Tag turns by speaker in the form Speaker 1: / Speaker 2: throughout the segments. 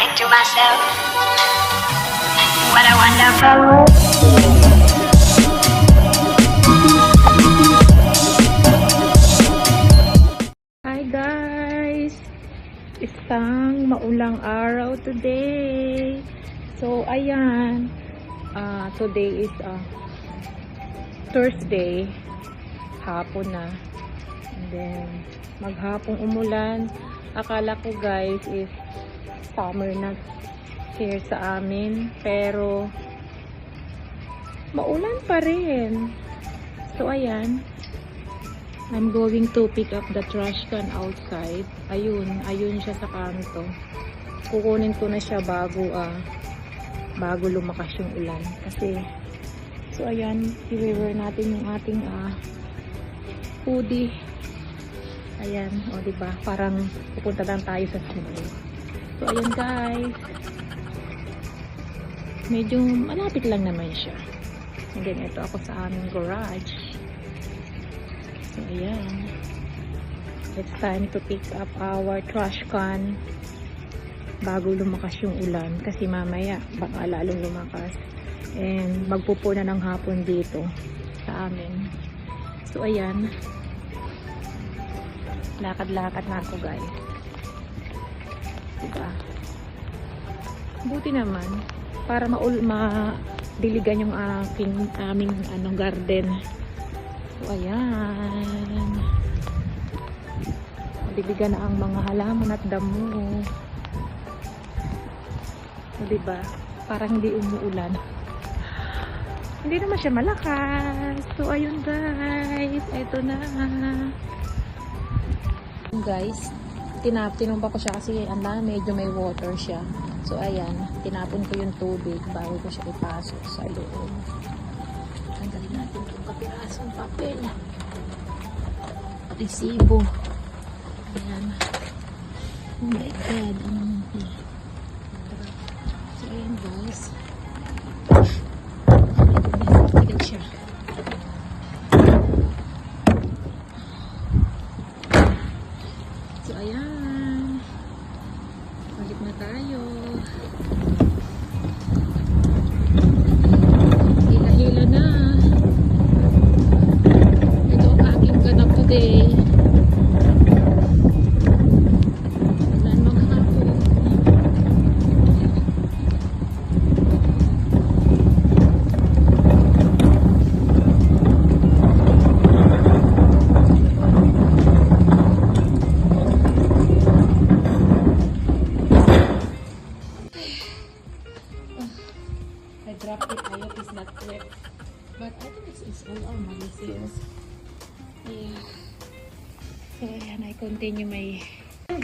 Speaker 1: think to myself, what a wonderful world.
Speaker 2: Hi guys! Isang maulang araw today. So, ayan. ah today is ah, Thursday. Hapon na. And then, maghapong umulan. Akala ko guys is summer na here sa amin. Pero, maulan pa rin. So, ayan. I'm going to pick up the trash can outside. Ayun, ayun siya sa kanto. Kukunin ko na siya bago ah bago lumakas yung ulan kasi so ayan, i-wear natin yung ating ah hoodie. Ayan, o di ba? Parang pupunta lang tayo sa school. So ayun guys. Medyo malapit lang naman siya. Then ito ako sa aming garage. So, ayan. It's time to pick up our trash can bago lumakas yung ulan. Kasi mamaya, baka lalong lumakas. And magpupo na ng hapon dito sa amin. So, ayan. Lakad-lakad na ako, guys. Diba? Buti naman. Para maul ma-diligan yung aking aming ano, garden. So, ayan. Diligan na ang mga halaman at damo. O, diba? Parang hindi umuulan. Hindi naman siya malakas. So, ayun guys. Ito na. Guys, tinap tinumpa ko siya kasi ang dami, medyo may water siya. So, ayan. Tinapon ko yung tubig bago ko siya ipasok sa loob. Tanggalin natin itong kapirasong papel. Resibo. Ayan. Oh my God. Ano So, ayan guys. Tigal siya. So, ayan. Balik na tayo.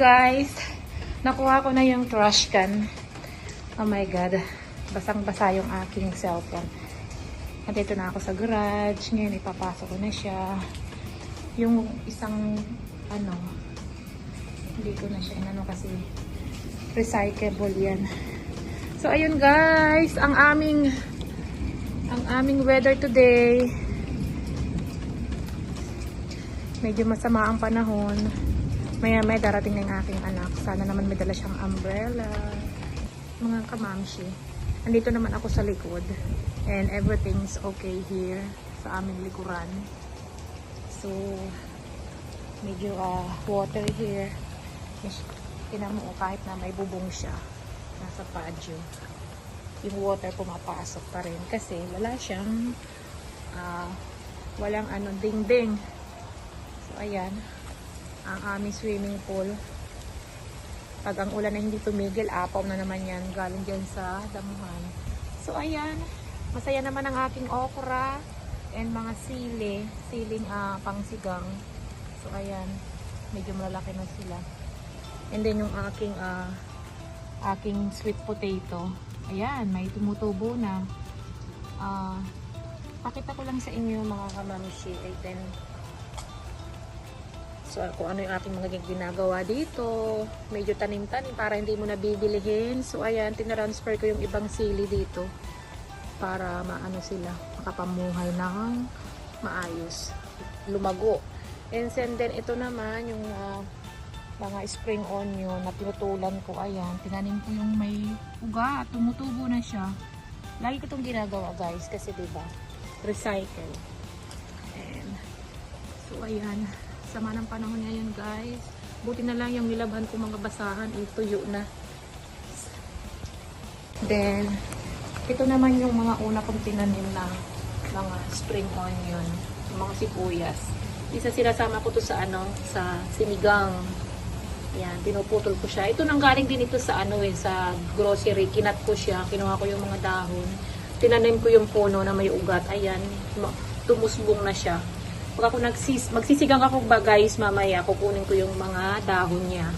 Speaker 2: Guys, nakuha ko na yung trash can. Oh my God. Basang-basa yung aking cellphone. Nandito na ako sa garage. Ngayon, ipapasok ko na siya. Yung isang, ano, hindi ko na siya inano kasi recyclable yan. So, ayun guys, ang aming ang aming weather today. Medyo masama ang panahon. Maya may darating na yung aking anak. Sana naman may dala siyang umbrella. Mga kamamshi. Andito naman ako sa likod. And everything's okay here sa aming likuran. So, medyo uh, water here. Tinan mo, kahit na may bubong siya nasa patio yung water pumapasok pa rin kasi wala siyang ah, walang ano ding-ding so ayan ang aming swimming pool. Pag ang ulan na hindi tumigil apaw na naman yan galing dyan sa damuhan. So ayan. Masaya naman ang aking okra and mga sili. Siling ah, pangsigang. So ayan. Medyo malalaki na sila. And then yung aking ah, aking sweet potato. Ayan, may tumutubo na. Ah, pakita ko lang sa inyo mga kamamshi. Ay, then, so, kung ano yung aking mga ginagawa dito. Medyo tanim-tanim para hindi mo nabibilihin. So, ayan, tinransfer ko yung ibang sili dito para maano sila, makapamuhay ng maayos. Lumago. And then, then ito naman yung ah, mga spring onion na pinutulan ko. Ayan, tinanim ko yung may uga. Tumutubo na siya. Lagi ko itong ginagawa guys kasi diba, recycle. And, so ayan, sama ng panahon ngayon guys. Buti na lang yung nilabhan ko mga basahan, ituyo na. Then, ito naman yung mga una kong tinanim na mga spring onion, mga sibuyas. Isa sinasama ko to sa ano, sa sinigang. Yan, pinuputol ko siya. Ito nang galing din ito sa ano eh, sa grocery. Kinat ko siya, kinuha ko yung mga dahon. Tinanim ko yung puno na may ugat. Ayan, tumusbong na siya. Pag ako nagsis, magsisigang ako ba guys, mamaya kukunin ko yung mga dahon niya.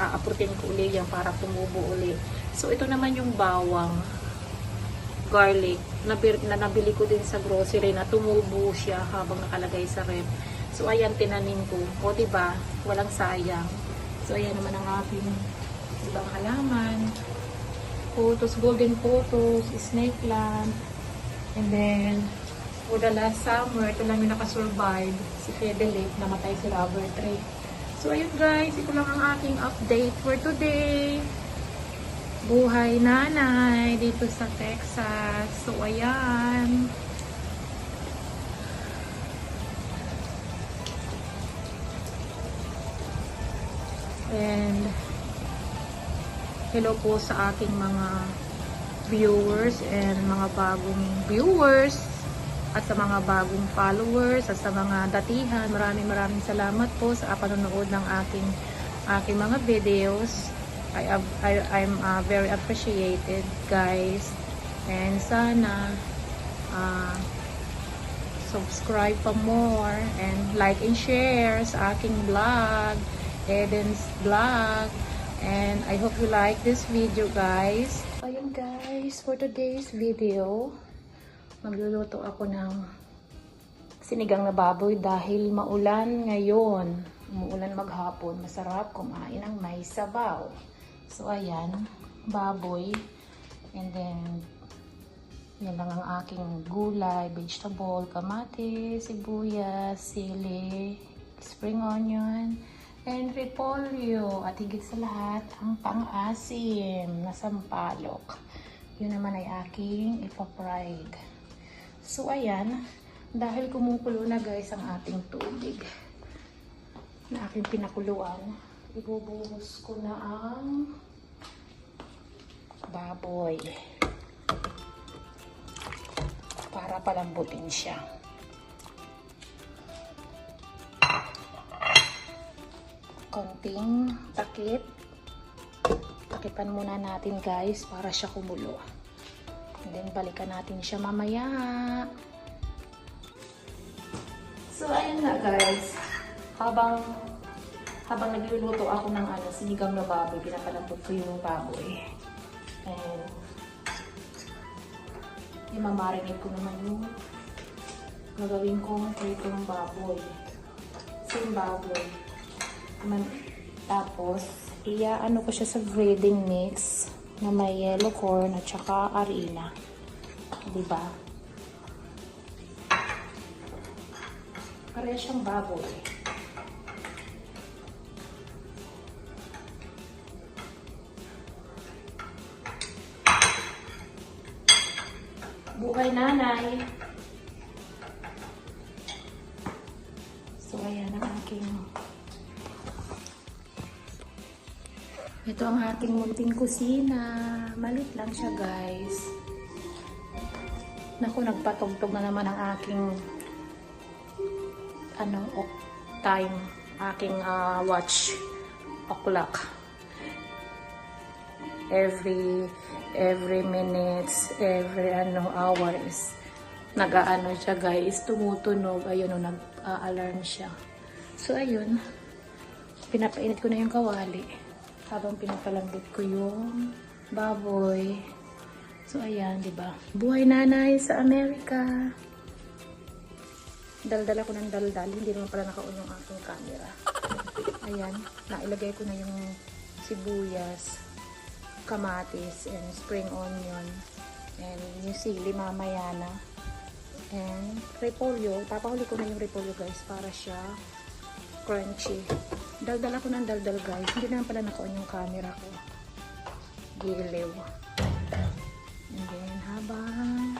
Speaker 2: Aaputin ko uli yan para tumubo uli. So ito naman yung bawang garlic na, na nabili ko din sa grocery na tumubo siya habang nakalagay sa rep. So ayan tinanim ko. O ba? Walang sayang. So ayan naman ang aking ibang halaman. Photos, golden photos, snake plant. And then for the last summer, ito lang yung nakasurvive. Si Fidelip, namatay si rubber tree. So ayun guys, ito lang ang aking update for today buhay nanay dito sa Texas. So, ayan. And, hello po sa aking mga viewers and mga bagong viewers at sa mga bagong followers at sa mga datihan. Maraming maraming salamat po sa panonood ng aking aking mga videos. I, I I'm uh, very appreciated, guys. And sana uh, subscribe pa more and like and share sa aking vlog, Eden's vlog. And I hope you like this video, guys. Ayun, guys, for today's video, magluluto ako ng sinigang na baboy dahil maulan ngayon. Umuulan maghapon. Masarap kumain ng may sabaw. So, ayan. Baboy. And then, yan lang ang aking gulay, vegetable, kamatis, sibuyas, sili, spring onion, and repolyo. At higit sa lahat, ang pang-asim na sampalok. Yun naman ay aking ipapride. So, ayan. Dahil kumukulo na guys ang ating tubig na aking pinakuluan, ibubuhos ko na ang baboy para palambutin siya. Konting takip. Takipan muna natin guys para siya kumulo. And then balikan natin siya mamaya. So ayun na guys. Habang habang nagluluto ako ng ano, sinigang na baboy, pinapalambot ko yung baboy. And imamarinate ko naman yung gagawin kong pritong baboy. Same baboy. Man, tapos, iya-ano ko siya sa breading mix na may yellow corn at saka harina. Diba? Pareha siyang baboy. Buhay nanay. Ito ang ating munting kusina. Malit lang siya, guys. Naku, nagpatugtog na naman ang aking ano, time. Aking ah, watch o'clock. Every every minutes, every ano hours nag-aano siya guys, tumutunog, ayun o, nag-alarm siya. So, ayun, pinapainit ko na yung kawali habang pinapalambot ko yung baboy. So, ayan, ba? Buhay nanay sa Amerika. Daldal ako ng daldal, hindi naman pala naka-on yung aking camera. Ayan, nailagay ko na yung sibuyas, kamatis, and spring onion. And yung sili mamaya na. And repolyo. Papahuli ko na yung repolyo guys para siya crunchy. Daldal ako ng daldal guys. Hindi naman pala naka-on yung camera ko. Giliw. And then habang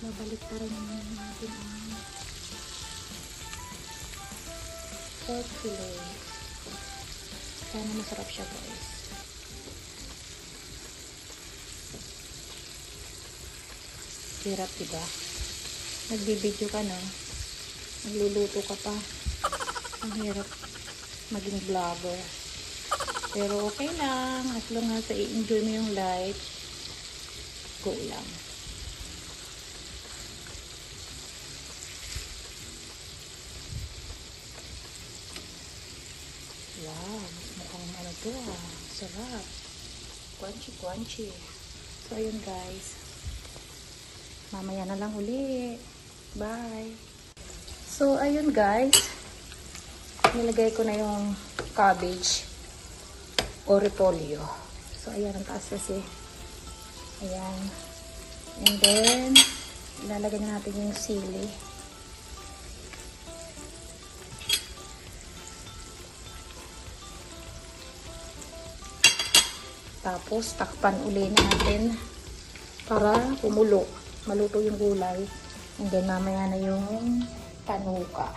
Speaker 2: babalik rin naman natin ang pork fillet. Sana masarap siya guys. Hirap diba? Nagbibideo ka na. Nagluluto ka pa. Ang hirap maging vlogger. Pero okay lang. As long as i-enjoy mo yung life, go lang. Wow, mukhang ano to ah. Sarap. Crunchy, crunchy. So, ayun guys. Mamaya na lang uli. Bye. So, ayun guys. Nilagay ko na yung cabbage o repolyo. So, ayan ang taas kasi. Ayan. And then, ilalagay na natin yung sili. Tapos, takpan uli natin para pumulo. Maluto yung gulay. And then, mamaya na yung panuka.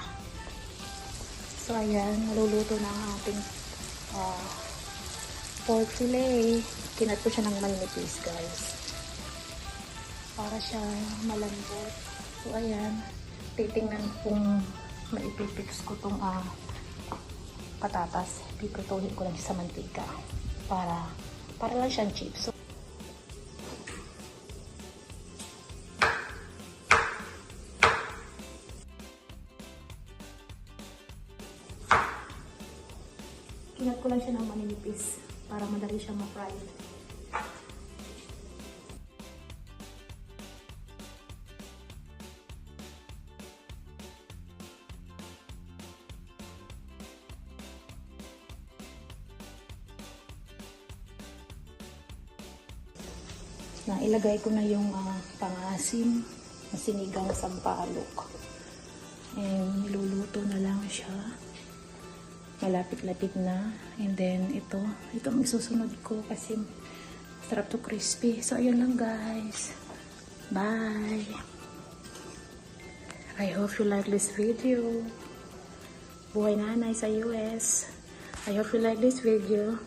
Speaker 2: So, ayan. Naluluto na ang ating ah, pork fillet. Kinat ko siya ng manipis, guys. Para siya malambot. So, ayan. Titingnan kung maipipix ko tong ah, patatas. Piprituhin ko lang sa mantika. Para, para lang siyang chips. So, Kinat ko lang siya ng maninipis para madali siyang ma-fry. na ilagay ko na yung ah, pangasim na sinigang sampalok. And niluluto na lang siya. Malapit-lapit na. And then ito, ito ang isusunod ko kasi sarap to crispy. So ayun lang guys. Bye! I hope you like this video. Buhay nanay sa US. I hope you like this video.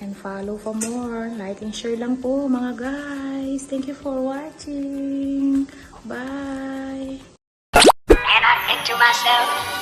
Speaker 2: And follow for more. Like and share lang po mga guys. Thank you for watching. Bye!
Speaker 1: And I think to myself,